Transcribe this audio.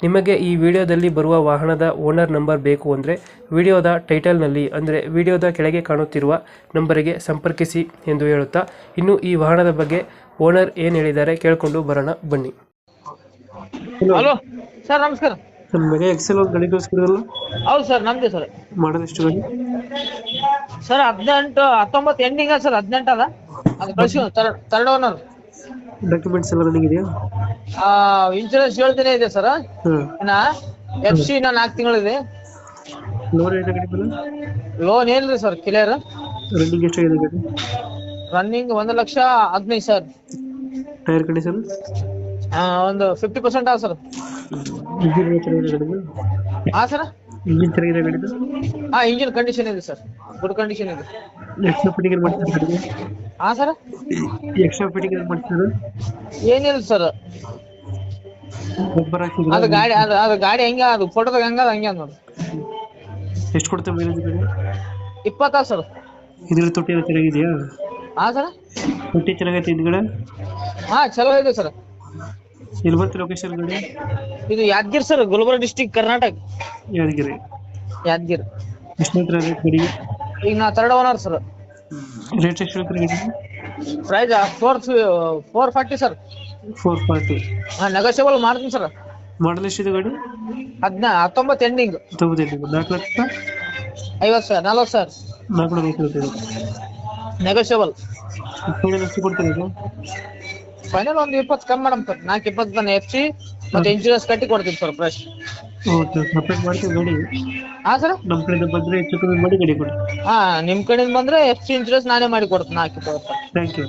ನಿಮಗೆ ಈ ವಿಡಿಯೋದಲ್ಲಿ ಬರುವ ವಾಹನದ ಓನರ್ ನಂಬರ್ ಬೇಕು ಅಂದರೆ ವಿಡಿಯೋದ ಟೈಟಲ್ನಲ್ಲಿ ಅಂದರೆ ವಿಡಿಯೋದ ಕೆಳಗೆ ಕಾಣುತ್ತಿರುವ ನಂಬರಿಗೆ ಸಂಪರ್ಕಿಸಿ ಎಂದು ಹೇಳುತ್ತಾ ಇನ್ನು ಈ ವಾಹನದ ಬಗ್ಗೆ ಓನರ್ ಏನು ಹೇಳಿದ್ದಾರೆ ಕೇಳಿಕೊಂಡು ಬರೋಣ ಬನ್ನಿ. ಹಲೋ. ಸರ್ ನಮಸ್ಕಾರ. ನಮಗೆ ಎಕ್ಸೆಲ್ ಒಂದು ಗಾಡಿ ಕಳಿಸ್ಕೊಡಲ್ಲ ಹೌದು ಸರ್ ನಮ್ದೇ ಸರ್. ಮಾಡೋದು ಎಷ್ಟು ಗಾಡಿ? ಸರ್ ಹದಿನೆಂಟು ಹತ್ತೊಂಬತ್ತು ಎಂಡಿಂಗ್ ಸರ್ ಹದಿನೆಂಟು ಅದ ಅದು ಕಳಿಸಿ ತರ್ಡ್ ಓನರ್ ಡಾಕ್ಯುಮೆಂಟ್ಸ್ ಎಲ್ಲ ರನ್ನಿಂಗ್ ಇದೆಯಾ? ಇನ್ಶೂರೆನ್ಸ್ ಏಳು ದಿನ ಇದೆ ಸರ್ ಇನ್ನ ಎಫ್ ಸಿ ಇನ್ನ ನಾಲ್ಕು ತಿಂಗಳಿದೆ ಲೋನ್ ಏನಿದೆ ಗಾಡಿ ಮೇಲೆ? ಲೋನ್ ಏನಿಲ್ಲ ಸರ್ ಕ್ಲಿಯರ್ ರನ್ನಿಂಗ್ ಎಷ್ಟಾಗಿದೆ ಗಾಡಿ? ರನ್ನಿಂಗ್ ಒಂದು ಲಕ್ಷ ಹದಿನೈದು ಸರ್ ಟೈರ್ ಕಂಡೀಷನ್ ಒಂದು ಫಿಫ್ಟಿ ಪರ್ಸೆಂಟ್ ಆ ಸರ್ ಇಂಜಿನ್ ಚೆನ್ನಾಗಿದೆ ಗಾಡಿದು ಹಾ ಸರ್ ಇಂಜಿನ್ ಚೆನ್ನಾಗಿದೆ ಗಾಡಿದು ಹಾ ಇಂಜಿನ್ ಕಂಡೀಷನ್ ಇದೆ ಸರ್ ಗುಡ್ ಕಂಡೀಷನ್ ಇದೆ. ಎಷ್ಟು ಫಿಟ್ಟಿಂಗ್ ಮಾಡ್ತೀರಾ ಹಾ ಸರ್ ಎಕ್ಸ್ಟ್ರಾ ಫಿಟ್ಟಿಂಗ್ ಮಾಡ್ತಿದ್ರು ಏನಿಲ್ಲ ಸರ್ ಗೊಬ್ಬರ ಅದು ಗಾಡಿ ಅದು ಅದು ಗಾಡಿ ಹೆಂಗ ಅದು ಫೋಟೋದಾಗ ಹೆಂಗ ಅದು ಹಂಗೆ ನೋಡಿ. ಎಷ್ಟು ಕೊಡ್ತೇವೆ ಮೈಲೇಜ್ ಗಾಡಿ? ಇಪ್ಪತ್ತ ಸರ್ ಇದ್ರ ತೊಟ್ಟಿ ಎಲ್ಲ ಚೆನ್ನಾಗಿದೆಯಾ? ಹಾ ಸರ್ ತೊಟ್ಟಿ ಚೆನ್ನಾಗೈತೆ ಹಿಂದ್ಗಡೆ? ಹಾ ಚಲೋ ಇದೆ ಸರ್ ಎಲ್ಲಿ ಬರುತ್ತೆ ಲೊಕೇಶನ್ ಗಾಡಿ? ಇದು ಯಾದಗಿರಿ ಸರ್ ಗುಲ್ಬರ್ಗ ಡಿಸ್ಟಿಕ್ ಕರ್ನಾಟಕ. ಯಾದಗಿರಿ? ಯಾದಗಿರಿ. ಎಷ್ಟು ರೇಟ್ ಗಾಡಿಗೆ ಈಗ ನಾ ತರ್ಡ್ ಓನರ್ ಸರ್ ರೇಟ್ ಎಷ್ಟು ಹೇಳ್ತೀರಿ ಗಾಡಿಗೆ price four four forty sir four forty ಹಾಂ ನೆಗೋಷಿಯಬಲ್ ಮಾಡ್ತೀನಿ ಸರ್ ಮಾಡಲ್ ಎಷ್ಟಿದೆ ಗಾಡಿ? ಹದಿನ ಹತ್ತೊಂಬತ್ತು ಎಂಡಿಂಗ್ ತೊಂಬತ್ತೈದು ನಾಲ್ಕು ಲಕ್ಷ? ಐವತ್ತು ಸರ್ ನಲ್ವತ್ತು ಸರ್ ನಾಲ್ಕು ಲಕ್ಷ ನೆಗೋಷಿಯಬಲ್ ಎಷ್ಟು ಕೊಡ್ತೀರಿ ಇದು? ಫೈನಲ್ ಒಂದು ಇಪ್ಪತ್ತು ಕಮ್ಮಿ ಮಾಡಮ್ ಸರ್ ನಾಲ್ಕು ಇಪ್ಪತ್ತು ನಾನು ಎಫ್ ಸಿ ಮತ್ತೆ ಇನ್ಶೂರೆನ್ಸ್ ಕಟ್ಟಿ ಕೊಡ್ತೀನಿ ಸರ್ ಫ್ರೆಶ್ ಓಕೆ ಸಪ್ರೇಟ್ ಮಾಡ್ತೀವಿ ಗಾಡಿ? ಹಾ ಸರ್ ನಮ್ಮ ಕಡೆಯಿಂದ ಬಂದರೆ ಹೆಚ್ಚು ಕಮ್ಮಿ ಮಾಡಿ ಗಾಡಿ ಕೊಡಿ. ಹಾ ನಿಮ್ಮ ಕಡೆಯಿಂದ ಬಂದ್ರೆ ಎಫ್ ಸಿ ಇನ್ಶೂರೆನ್ಸ್ ನಾನೇ ಮಾಡಿ ಕೊಡ್ತೀನಿ ನಾಲ್ಕು ಇಪ್ಪತ್ತು. Thank you.